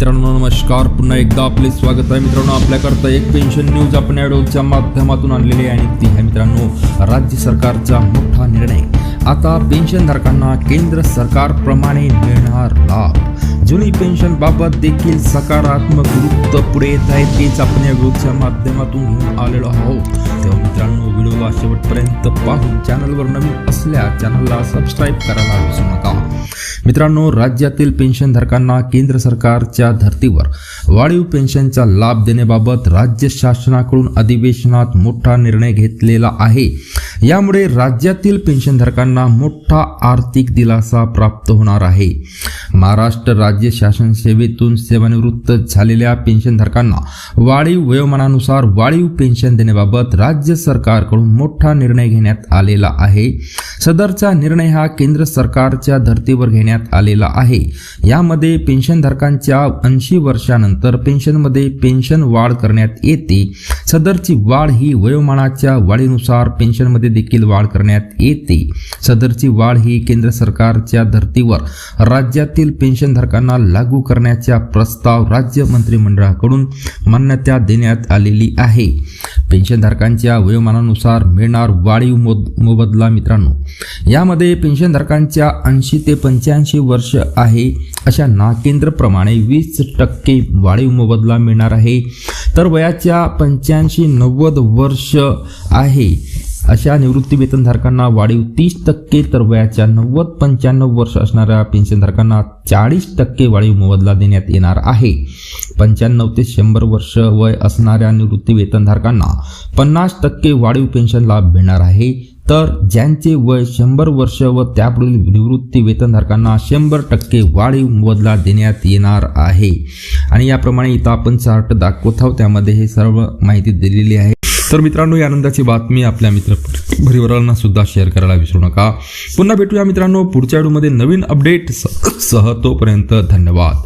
मित्रांनो नमस्कार. पुन्हा एकदा आपले स्वागत आहे मित्रांनो. आपल्याकरता एक पेन्शन न्यूज आपण या माध्यमातून आणलेली आहे आणि ती आहे मित्रांनो राज्य सरकारचा मोठा निर्णय. आता पेन्शनधारकांना केंद्र सरकारप्रमाणे मिळणार लाभ. जुनी पेन्शन बाबत देखील सकारात्मक वृत्त पुढे येत आहे तेच आपण या व्हिडिओच्या माध्यमातून आलेलो आहोत. तेव्हा मित्रांनो व्हिडिओला शेवटपर्यंत पाहून चॅनलवर नवीन असल्या चॅनलला सबस्क्राईब करायला विसरू नका. मित्रांनो राज्यातील पेन्शनधारकांना केंद्र सरकारच्या धर्तीवर वाढीव पेन्शनचा लाभ देण्याबाबत राज्य शासनाकडून अधिवेशनात मोठा निर्णय घेतलेला आहे. यामुळे राज्यातील पेन्शनधारकांना मोठा आर्थिक दिलासा प्राप्त होणार आहे. महाराष्ट्र राज्य शासन सेवेतून सेवानिवृत्त झालेल्या पेन्शनधारकांना वाढीव वयोमानानुसार वाढीव पेन्शन देण्याबाबत राज्य सरकारकडून मोठा निर्णय घेण्यात आलेला आहे. सदरचा निर्णय हा केंद्र सरकारच्या धर्तीवर घेण्यात आलेला आहे. यामध्ये पेन्शनधारकांच्या ऐंशी वर्षानंतर पेन्शनमध्ये पेन्शन वाढ करण्यात येते. सदरची वाढ ही वयोमानाच्या वाढीनुसार पेन्शनमध्ये देखील वाढ करण्यात येते. सदरची वाढ ही केंद्र सरकारच्या धर्तीवर राज्यातील पेन्शनधारकांना लागू करण्याचा प्रस्ताव राज्य मंत्रिमंडळाकडून मान्यता देण्यात आलेली आहे. पेन्शनधारकांच्या वयोमानानुसार मिळणार वाढीव मोद मोबदला मित्रांनो. यामध्ये पेन्शनधारकांच्या ऐंशी ते पंच्याऐंशी वर्ष आहे अशांना केंद्रप्रमाणे वीस टक्के वाढीव मोबदला मिळणार आहे. तर वयाच्या पंच्याऐंशी नव्वद वर्ष आहे. अशा निवृत्ती वेतनधारकांना वाढीव तीस टक्के तर वयाच्या नव्वद पंच्याण्णव वर्ष असणाऱ्या पेन्शनधारकांना चाळीस टक्के वाढीव मोबदला देण्यात येणार आहे. पंच्याण्णव ते शंभर वर्ष वय असणाऱ्या निवृत्ती वेतनधारकांना पन्नास टक्के वाढीव पेन्शन लाभ मिळणार आहे. तर ज्यांचे वय शंभर वर्ष व त्यापुढील निवृत्ती वेतनधारकांना शंभर टक्के वाढीव मोबदला देण्यात येणार आहे. आणि याप्रमाणे इथं आपण चार्ट दाखवत आहोत. त्यामध्ये हे सर्व माहिती दिलेली आहे. तर मित्रांनो या आनंदाची बातमी आपल्या मित्र परिवारांना सुद्धा शेअर करायला विसरू नका. पुन्हा भेटूया मित्रांनो पुढच्या व्हिडिओमध्ये नवीन अपडेट सह तोपर्यंत धन्यवाद.